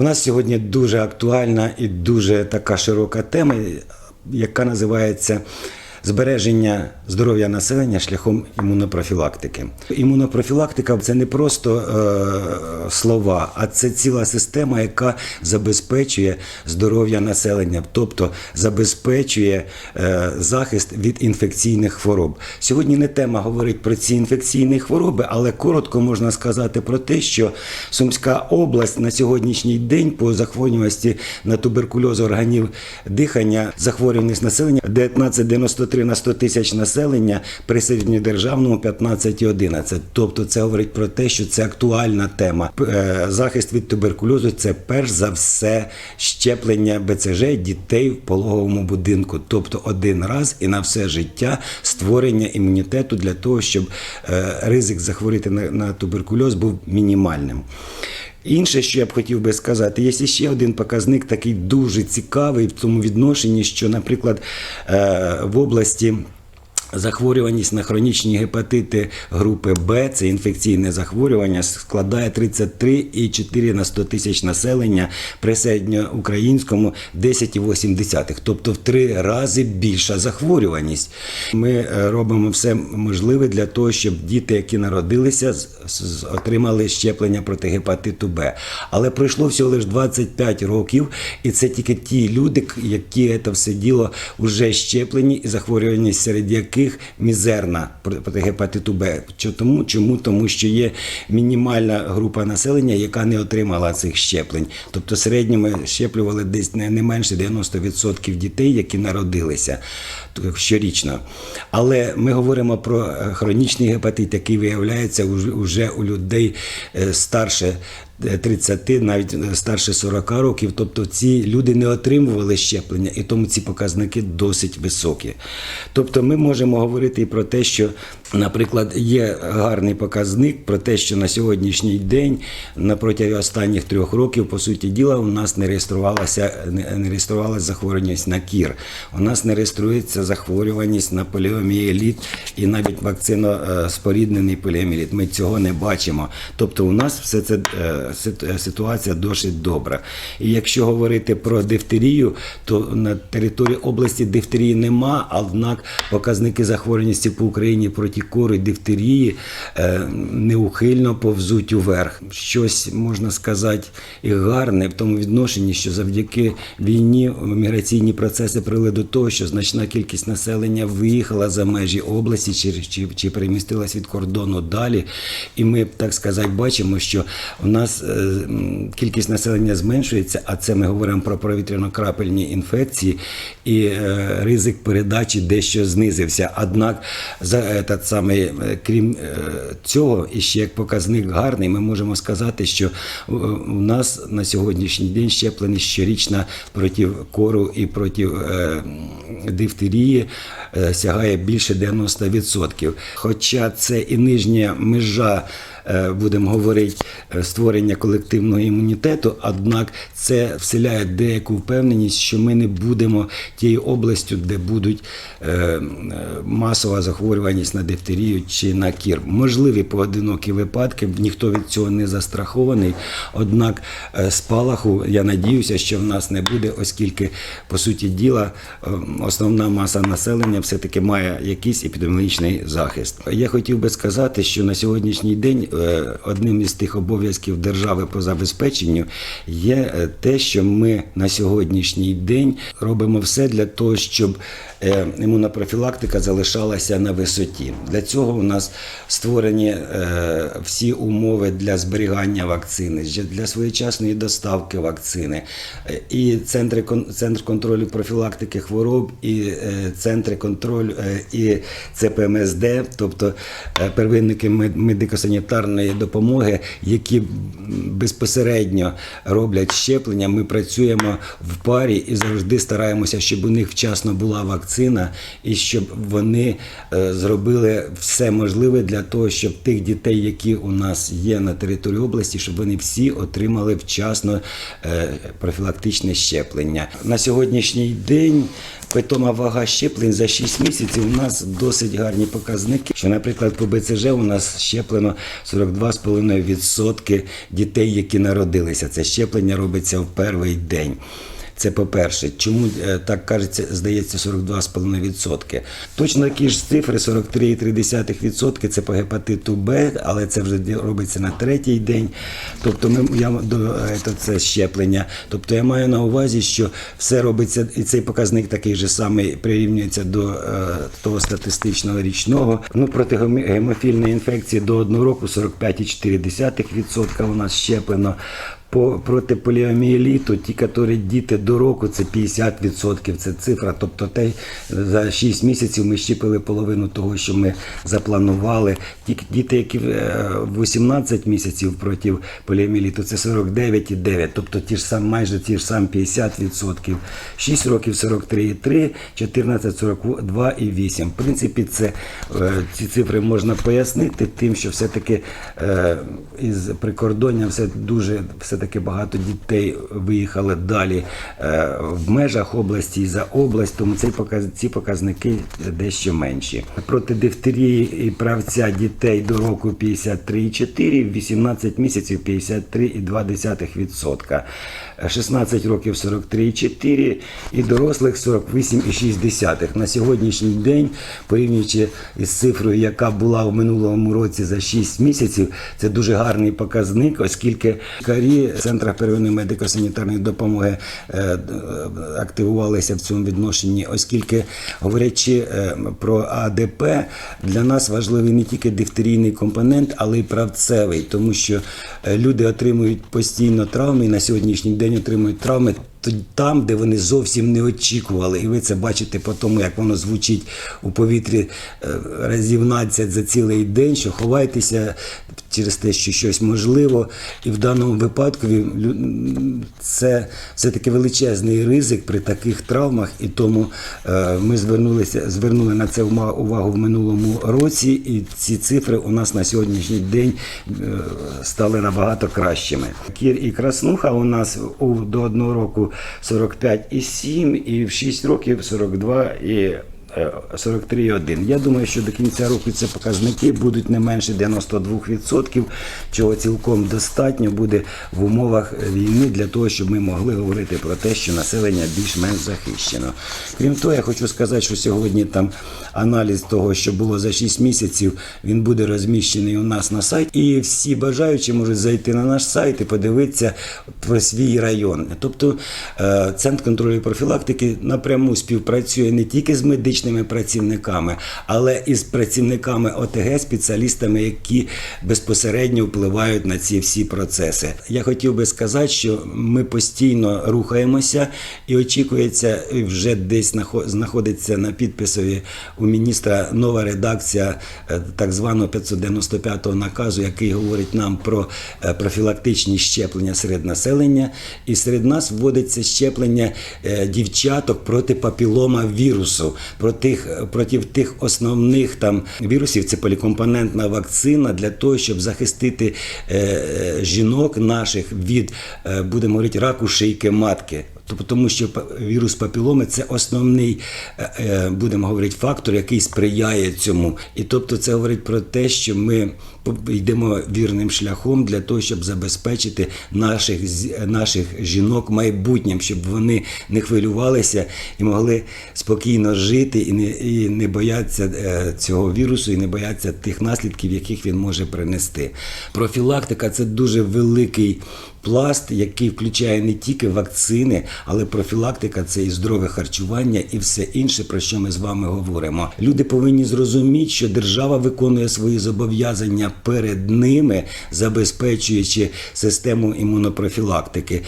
У нас сьогодні дуже актуальна і дуже така широка тема, яка називається збереження здоров'я населення шляхом імунопрофілактики. Імунопрофілактика це не просто е, слова, а це ціла система, яка забезпечує здоров'я населення, тобто забезпечує е, захист від інфекційних хвороб. Сьогодні не тема говорить про ці інфекційні хвороби, але коротко можна сказати про те, що Сумська область на сьогоднішній день по захворюваності на туберкульоз органів дихання, захворюваність населення 19,93 на 100 тисяч населення при середньодержавному 15,11. Тобто це говорить про те, що це актуальна тема. Е, Захист від туберкульозу це перш за все щеплення БЦЖ дітей в пологовому будинку, тобто один раз і на все життя створення імунітету для того, щоб е, ризик захворіти на туберкульоз був мінімальним. Інше, що я б хотів би сказати, є ще один показник, такий дуже цікавий в тому відношенні, що, наприклад, е, в області. Захворюваність на хронічні гепатити групи Б, це інфекційне захворювання, складає 33,4 на 100 тисяч населення при середньоукраїнському 10,8. Тобто в три рази більша захворюваність. Ми е, робимо все можливе для того, щоб діти, які народилися, отримали щеплення проти гепатиту Б. Але пройшло всього лише 25 років, і це тільки ті люди, які це все діло вже щеплені, і захворюваність серед яких мізерна проти гепатиту Б. Чо- Тому, чому? Тому що є мінімальна група населення, яка не отримала цих щеплень. Тобто середньо ми щеплювали десь не, менше 90% дітей, які народилися щорічно. Але ми говоримо про е, хронічний гепатит, який виявляється уже у людей е, старше. Е, 30, навіть е, старше 40 років, тобто ці люди не отримували щеплення, і тому ці показники досить високі. Тобто ми можемо говорити і про те, що, наприклад, є гарний показник про те, що на сьогоднішній день, на протязі останніх трьох років, по суті діла, у нас не реєструвалася не реєструвалася захворюваність на кір. У нас не реєструється захворюваність на поліомієліт і навіть вакцино-споріднений поліомієліт. Ми цього не бачимо. Тобто, у нас все це е, е, ситуація досить добра. І якщо говорити про дифтерію, то на території області дифтерії нема, однак показники захворюваності по Україні проти і дифтерії е, неухильно повзуть уверх. Щось можна сказати і гарне в тому відношенні, що завдяки війні міграційні процеси привели до того, що значна кількість населення виїхала за межі області чи, чи, чи перемістилась від кордону далі. І ми, так сказати, бачимо, що у нас е, кількість населення зменшується, а це ми говоримо про повітряно-крапельні інфекції, і е, ризик передачі дещо знизився. Однак, за этот самий, е, крім е, цього, і ще як показник гарний, ми можемо сказати, що е, у нас на сьогоднішній день щеплені щорічно проти кору і проти дифтерії сягає більше 90%. Хоча це і нижня межа. Е, Будемо говорити е, створення колективного імунітету, однак це вселяє деяку впевненість, що ми не будемо тією областю, де будуть е, масова захворюваність на дифтерію чи на кір. Можливі поодинокі випадки, ніхто від цього не застрахований. Однак спалаху, я надіюся, що в нас не буде, оскільки, по суті діла, основна маса населення все-таки має якийсь епідеміологічний захист. Я хотів би сказати, що на сьогоднішній день одним із тих обов'язків держави по забезпеченню є е, те, що ми на сьогоднішній день робимо все для того, щоб е, імунопрофілактика залишалася на висоті. Для цього у нас створені е, всі умови для зберігання вакцини, для своєчасної доставки вакцини, Е, і центри центр контролю профілактики хвороб, і е, центри контролю е, і ЦПМСД, тобто е, первинники мед- медико-санітарної допомоги, які безпосередньо роблять щеплення. Ми працюємо в парі і завжди стараємося, щоб у них вчасно була вакцина, і щоб вони е, зробили все можливе для того, щоб тих дітей, які у нас є на території області, щоб вони всі отримали вчасно е, профілактичне щеплення. На сьогоднішній день Питома вага щеплень за 6 місяців у нас досить гарні показники. Що, наприклад, по БЦЖ у нас щеплено 42,5% дітей, які народилися. Це щеплення робиться в перший день. Це по-перше, чому е, так кажеться, здається 42,5%. Точно такі ж цифри 43,3% це по гепатиту Б, але це вже робиться на третій день. Тобто ми я до е, це щеплення. Тобто я маю на увазі, що все робиться, і цей показник такий же самий прирівнюється до е, того статистичного річного. Ну проти гемофільної інфекції до одного року 45,4% у нас щеплено. По проти поліомієліту, ті, які діти до року, це 50%, це цифра. Тобто те, за 6 місяців ми щепили половину того, що ми запланували. Ті діти, які е, 18 місяців проти поліомієліту, це 49,9%, тобто ті ж сам, майже ті ж самі 50%. 6 років 43,3%, 14 42,8%. В принципі, це, е, ці цифри можна пояснити тим, що все-таки е, із прикордоння все дуже все-таки багато дітей виїхали далі е, в межах області і за область, тому цей показ, ці показники дещо менші. Проти дифтерії і правця дітей до року 53,4, 18 місяців 53,2%. 16 років 43,4 і дорослих 48,6. На сьогоднішній день, порівнюючи із цифрою, яка була в минулому році за 6 місяців, це дуже гарний показник, оскільки лікарі центрах первинної медико-санітарної допомоги е, активувалися в цьому відношенні, оскільки говорячи е, про АДП, для нас важливий не тільки дифтерійний компонент, але й правцевий, тому що е, люди отримують постійно травми і на сьогоднішній день отримують травми там, де вони зовсім не очікували. І ви це бачите по тому, як воно звучить у повітрі е, разів 12 за цілий день, що ховайтеся через те, що щось можливо. І в даному випадку це все-таки величезний ризик при таких травмах, і тому е, ми звернулися, звернули на це увагу в минулому році, і ці цифри у нас на сьогоднішній день е, стали набагато кращими. Кір і краснуха у нас до одного року 45,7 і в 6 років 42 і 43,1. Я думаю, що до кінця року ці показники будуть не менше 92%, чого цілком достатньо буде в умовах війни для того, щоб ми могли говорити про те, що населення більш-менш захищено. Крім того, я хочу сказати, що сьогодні там аналіз того, що було за 6 місяців, він буде розміщений у нас на сайті. І всі бажаючі можуть зайти на наш сайт і подивитися про свій район. Тобто е, Центр контролю і профілактики напряму співпрацює не тільки з медичними працівниками, але і з працівниками ОТГ, спеціалістами, які безпосередньо впливають на ці всі процеси. Я хотів би сказати, що ми постійно рухаємося і очікується, вже десь знаходиться на підписові у міністра нова редакція е, так званого 595-го наказу, який говорить нам про е, профілактичні щеплення серед населення. І серед нас вводиться щеплення е, дівчаток проти папілома вірусу, тих, проти тих основних там вірусів. Це полікомпонентна вакцина для того, щоб захистити е, е, жінок наших від, е, будемо говорити, раку шийки матки. Тобто, тому що вірус папіломи це основний, будемо говорити, фактор, який сприяє цьому. І тобто це говорить про те, що ми йдемо вірним шляхом для того, щоб забезпечити наших, наших жінок майбутнім, щоб вони не хвилювалися і могли спокійно жити і не, і не бояться е, цього вірусу, і не бояться тих наслідків, яких він може принести. Профілактика це дуже великий пласт, який включає не тільки вакцини, але профілактика це і здорове харчування, і все інше, про що ми з вами говоримо. Люди повинні зрозуміти, що держава виконує свої зобов'язання перед ними, забезпечуючи систему імунопрофілактики.